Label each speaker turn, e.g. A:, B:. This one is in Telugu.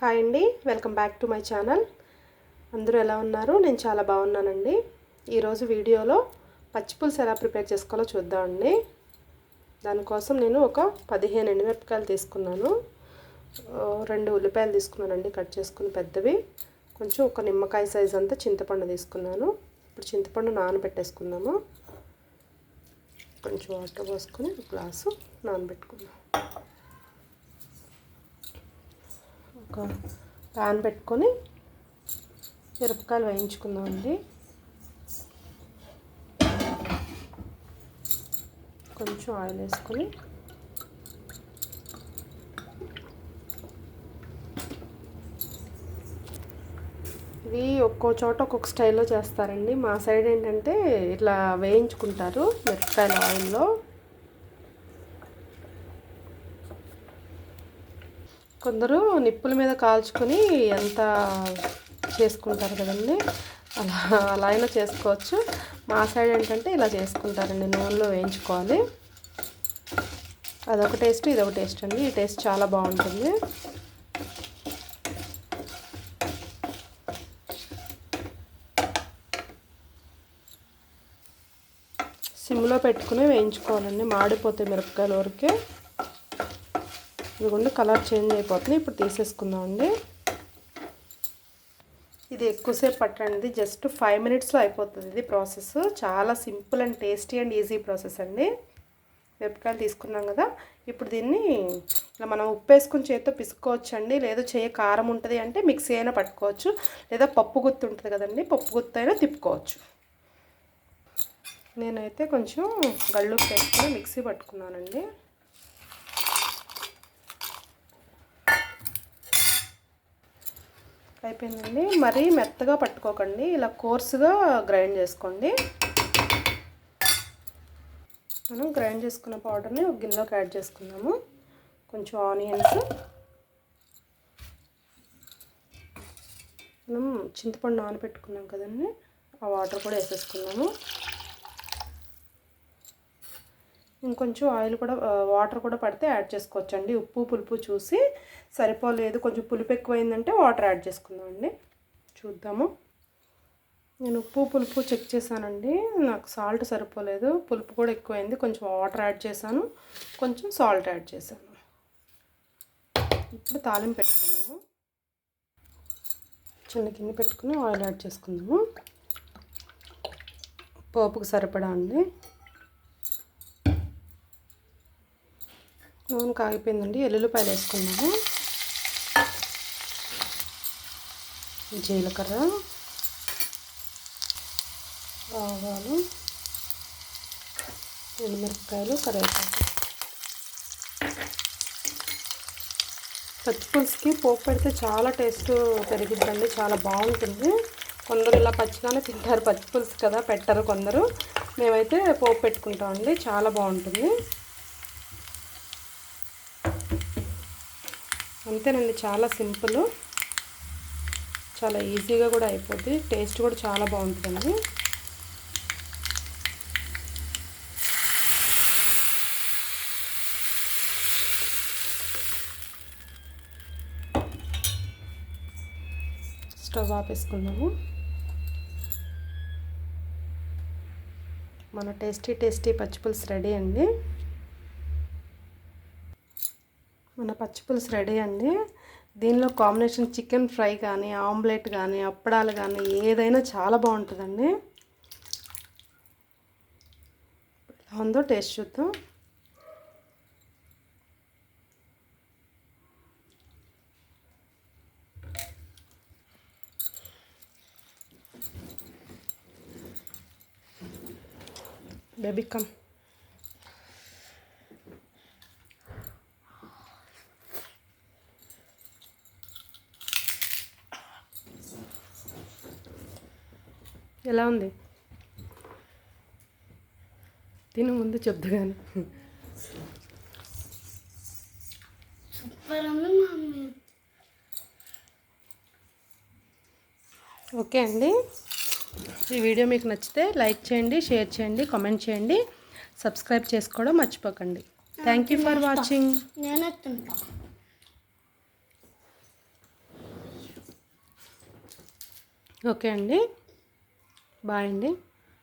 A: హాయ్ అండి. Welcome back to my channel. అందరూ ఎలా ఉన్నారు? నేను చాలా బాగున్నానండి. ఈరోజు వీడియోలో పచ్చిపులుసు ఎలా ప్రిపేర్ చేసుకోవాలో చూద్దామండి దానికోసం నేను ఒక పదిహేను ఎండుమిరపకాయలు తీసుకున్నాను. రెండు ఉల్లిపాయలు తీసుకున్నానండి కట్ చేసుకుని పెద్దవి. కొంచెం ఒక నిమ్మకాయ సైజ్ అంతా చింతపండు తీసుకున్నాను. ఇప్పుడు చింతపండు నానబెట్టేసుకుందాము. కొంచెం వాటర్ పోసుకొని గ్లాసు నానబెట్టుకుందాం. ఒక ప్యాన్ పెట్టుకొని మిరపకాయలు వేయించుకుందామండి. కొంచెం ఆయిల్ వేసుకొని ఇవి ఒక్కో చోట ఒక్కొక్క స్టైల్లో చేస్తారండి. మా సైడ్ ఏంటంటే ఇట్లా వేయించుకుంటారు మిరపకాయల ఆయిల్లో. కొందరు నిప్పుల మీద కాల్చుకొని ఎంత చేసుకుంటారు కదండి? అలా అలా అయినా చేసుకోవచ్చు. మా సైడ్ ఏంటంటే ఇలా చేసుకుంటారండి నూనెలో వేయించుకోవాలి. అదొక టేస్ట్ ఇదొక టేస్ట్ అండి. ఈ టేస్ట్ చాలా బాగుంటుంది. సిమ్లో పెట్టుకుని వేయించుకోవాలండి. మాడిపోతే మిరపకాయలు ఊరికే. ఇదిగోండి కలర్ చేంజ్ అయిపోతుంది ఇప్పుడు తీసేసుకుందామండి. ఇది ఎక్కువసేపు పట్టండి. జస్ట్ ఫైవ్ మినిట్స్లో అయిపోతుంది ఇది ప్రాసెస్. చాలా simple and tasty and easy process అండి. మిరపకాయలు తీసుకున్నాం కదా. ఇప్పుడు దీన్ని ఇలా మనం ఉప్పు వేసుకుని చేతితో పిసుకోవచ్చు అండి లేదా చేయ కారం ఉంటుంది అంటే మిక్సీ అయినా పట్టుకోవచ్చు. లేదా పప్పు గుత్తి ఉంటుంది కదండి పప్పు గుత్తు అయినా తిప్పుకోవచ్చు. నేనైతే కొంచెం గళ్ళు వేసుకుని మిక్సీ పట్టుకున్నానండి. అయిపోయిందండి. మరీ మెత్తగా పట్టుకోకండి. ఇలా కోర్సుగా గ్రైండ్ చేసుకోండి. మనం గ్రైండ్ చేసుకున్న పౌడర్ని ఒక గిన్నెలోకి యాడ్ చేసుకుందాము. కొంచెం ఆనియన్స్. మనం చింతపండు నానబెట్టుకున్నాం కదండి. ఆ వాటర్ కూడా వేసేసుకున్నాము ఇంకొంచెం ఆయిల్ కూడా వాటర్ కూడా పడితే యాడ్ చేసుకోవచ్చండి. ఉప్పు పులుపు చూసి సరిపోలేదు. కొంచెం పులుపు ఎక్కువైందంటే వాటర్ యాడ్ చేసుకుందాం అండి. చూద్దాము. నేను ఉప్పు పులుపు చెక్ చేశానండి. నాకు సాల్ట్ సరిపోలేదు. పులుపు కూడా ఎక్కువైంది. కొంచెం వాటర్ యాడ్ చేశాను. కొంచెం సాల్ట్ యాడ్ చేశాను. ఇప్పుడు తాలింపు పెట్టుకున్నాము చిన్న గిన్నె పెట్టుకుని ఆయిల్ యాడ్ చేసుకుందాము. పోపుకు సరిపడా అండి. నూనె కాగిపోయిందండి ఎల్లుల్లిపాయలు వేసుకున్నాము. జీలకర్ర ఆవాలు ఎండుమిరపకాయలు కరివేపాకు. పచ్చిపులుసుకి పోపు పెడితే చాలా టేస్ట్ పెరిగిద్దండి చాలా బాగుంటుంది. కొందరు ఇలా పచ్చిగానే తింటారు పచ్చిపులుసు కదా పెట్టరు కొందరు. మేమైతే పోపు పెట్టుకుంటామండి చాలా బాగుంటుంది. అంతేనండి చాలా సింపుల్. చాలా ఈజీగా కూడా అయిపోద్ది. టేస్ట్ కూడా చాలా బాగుంటుందండి. స్టవ్ ఆపేసుకున్నాము మన టేస్టీ టేస్టీ పచ్చిపులుసు రెడీ అండి. మన పచ్చిపులుసు రెడీ అండి. దీనిలో కాంబినేషన్ చికెన్ ఫ్రై కానీ ఆమ్లెట్ కానీ అప్పడాలు కానీ ఏదైనా చాలా బాగుంటుందండి. ఎలా ఉందో టేస్ట్ చూద్దాం. Baby come. ఎలా ఉంది? తిను ముందు
B: మమ్మీ.
A: ఓకే అండి. ఈ వీడియో మీకు నచ్చితే లైక్ చేయండి షేర్ చేయండి కామెంట్ చేయండి సబ్స్క్రైబ్ చేసుకోవడం మర్చిపోకండి. థ్యాంక్ యూ ఫర్ వాచింగ్
B: నేనే
A: ఓకే అండి. బాయ్ అండి.